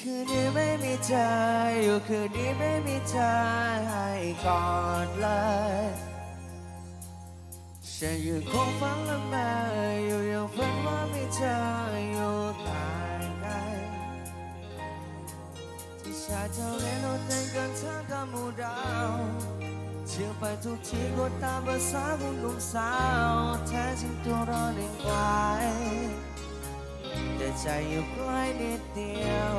คืนนี้ไม่มีเธออยู่คืนนี้ไม่มีเธอให้กอดเลยฉันยังคงฝันละเมออยู่ยังฝันว่ามีเธออยู่ตายในที่ชาเท่าเล่นโอเต้นกันเธอกับมูดาวเชื่อไปทุกที่ก็ตามภาษาของหนุ่มสาวแท้จริงตัวเราเองไกลแต่ ใจอยู่ใกล้นิดเดียว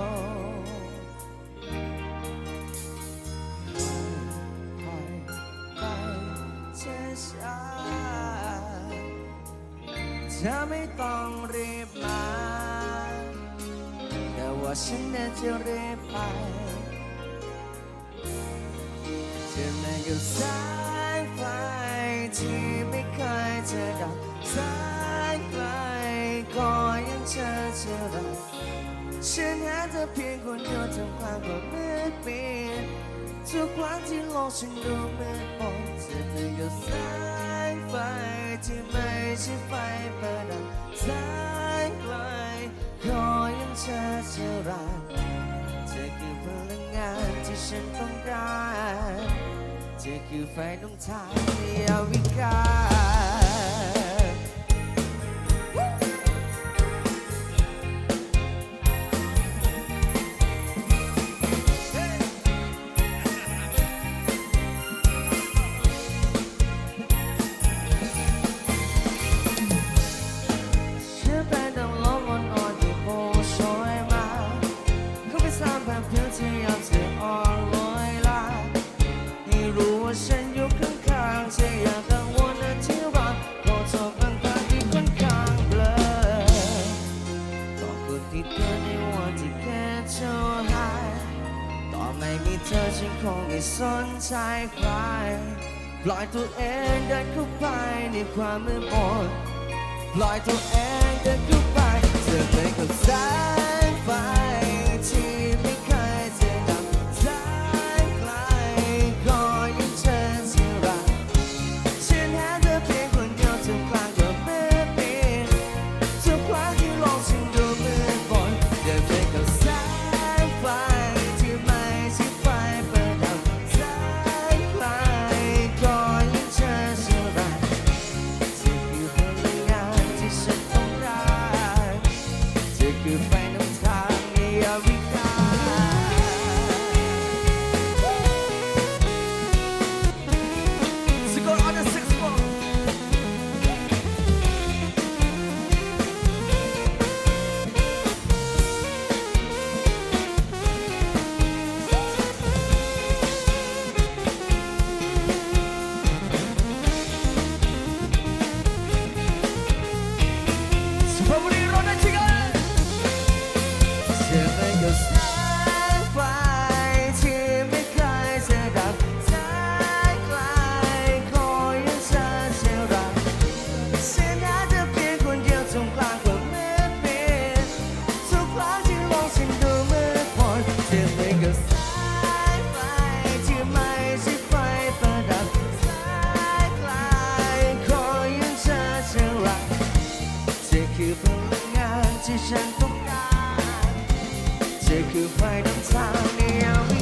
ค่อยไปช้าเธอไม่ต้องรีบมา แต่ว่าฉันน่ะจะรีบไปจะไม่กับสายไฟที่ไม่เคยเจะดับสายไกลก็ยัง เธอรักฉันหาเธอเพียงคนเดียวทำความก็มืดมิดทุกครั้งที่โลกฉันดูมืดมนจะไม่กับสายไฟที่ไม่ใช่ไฟประดับสายไกลก็ยังเจอเธอรักเธอคือพลังงานที่ฉันต้องการเธอคือไฟดวงทางในยามวิกา สนใจใคร ปล่อยตัวเองเดินเข้าไปในความมืดมนปล่อยตัวเองเดินเข้าไปเธอเป็นกับสาใจ take you right on sound.